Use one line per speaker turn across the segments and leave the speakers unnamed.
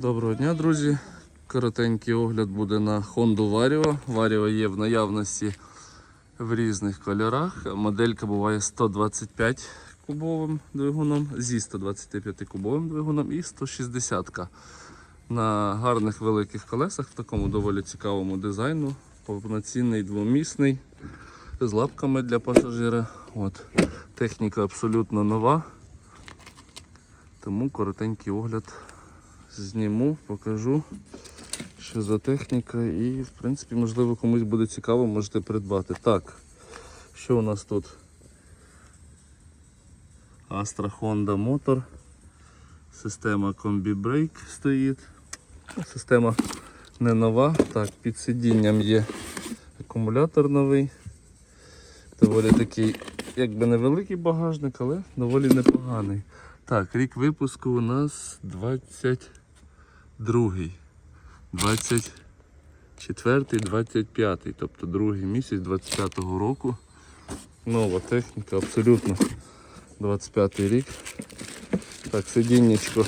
Доброго дня, друзі. Коротенький огляд буде на Honda Vario. Vario є в наявності в різних кольорах. Моделька буває 125 кубовим двигуном, зі 125 кубовим двигуном і 160 ка на гарних великих колесах в такому доволі цікавому дизайну. Повноцінний двомісний з лапками для пасажира. От. Техніка абсолютно нова. Тому коротенький огляд зніму, покажу, що за техніка і, в принципі, можливо, комусь буде цікаво, можете придбати. Так, що у нас тут? Astra Honda Motor. Система Brake стоїть. Система не нова. Так, під сидінням є акумулятор новий. Доволі такий, якби невеликий багажник, але доволі непоганий. Так, рік випуску у нас 22. 24, 25, тобто другий місяць 25-го року. Нова техніка, абсолютно 25 рік. Так, сидіннячко.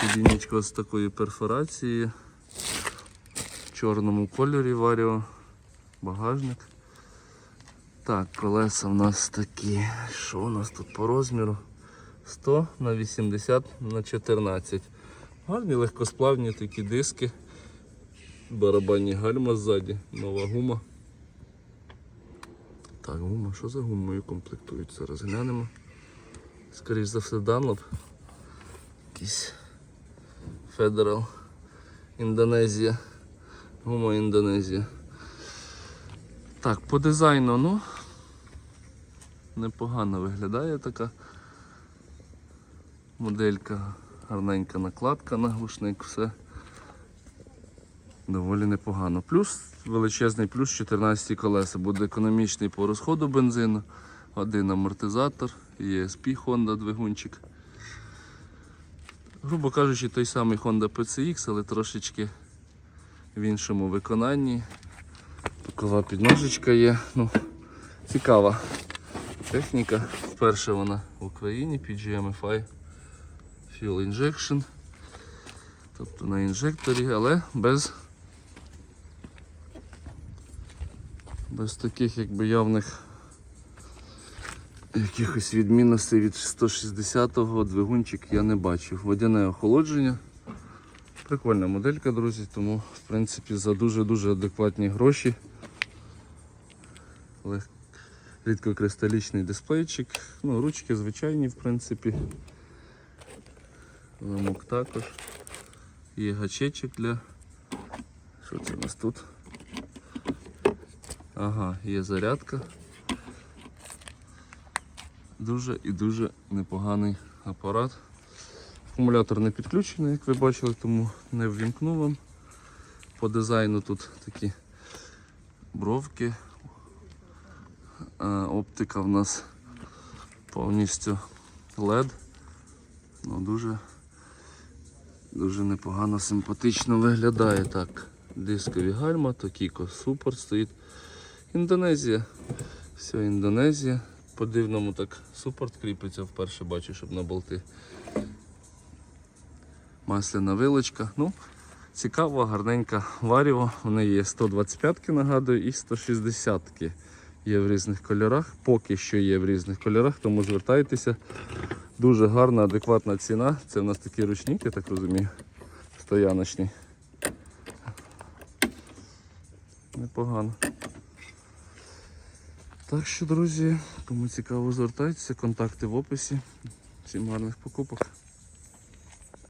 Сидіннячко з такою перфорацією. В чорному кольорі варіо. Багажник. Так, колеса в нас такі. Що у нас тут по розміру? 100 на 80 на 14. Гарні легкосплавні такі диски. Барабанні гальма ззаді, нова гума. Так, гума, що за гумою комплектують? Зараз глянемо. Скоріше за все Dunlop. Якийсь Federal Індонезія. Гума Індонезія. Так, по дизайну, ну, непогано виглядає така моделька, гарненька накладка на глушник, все доволі непогано. Плюс величезний плюс 14 колеса. Буде економічний по розходу бензину, один амортизатор, ESP Honda двигунчик. Грубо кажучи, той самий Honda PCX, але трошечки в іншому виконанні. Такова підножечка є. Ну, цікава техніка. Вперше вона в Україні під GMFI Fuel Injection. Тобто на інжекторі, але без, без таких якби явних якихось відмінностей від 160-го двигунчик я не бачив. Водяне охолодження. Прикольна моделька, друзі, тому в принципі за дуже-дуже адекватні гроші. Лег- Рідкокристалічний дисплейчик. Ну, ручки звичайні, в принципі. Замок також. Є гачечок для. Що це у нас тут? Ага, є зарядка. Дуже і дуже непоганий апарат. Акумулятор не підключений, як ви бачили, тому не ввімкну вам. По дизайну тут такі бровки. А, оптика в нас повністю LED. Ну, дуже, дуже непогано, симпатично виглядає. Так, дискові гальма, Токіко супер стоїть. Індонезія. Все, Індонезія. По дивному так супорт кріпиться, вперше бачу, щоб на болти. Масляна вилочка. Ну, цікава, гарненька варіо. Вони є 125-ки, нагадую, і 160-ки. Є в різних кольорах. Поки що є в різних кольорах, тому звертайтеся. Дуже гарна, адекватна ціна. Це в нас такі ручники, я так розумію. Стояночні. Непогано. Так що, друзі, кому цікаво, звертайтеся, контакти в описі. Всім гарних покупок.